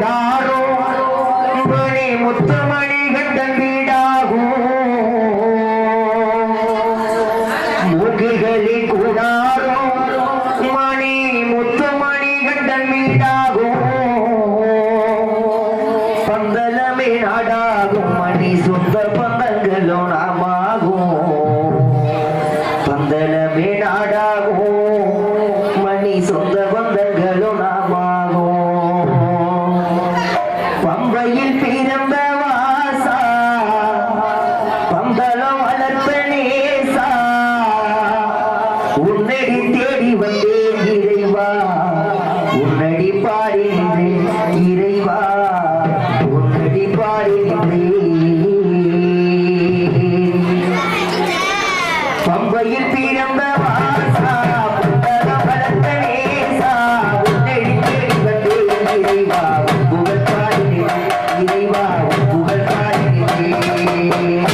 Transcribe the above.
கூடாரோ மணி முத்துமணி கண்டன் வீடாகும். மூக்குகளில் கூடாரோ? மணி முத்துமணி கண்டன் வீடாகும். பந்தலமே நாடாகும். மணி சொந்த பந்தங்களோ நாமாகும் பந்தலமே நாடாகும். மணி சொந்த இறைவா உன்னடி பாடுகின்றேன் பம்பையில் பிறந்த வாசா இறைவா புகழ் பாடுகிறேன் இறைவா புகழ் பாடுகிறேன்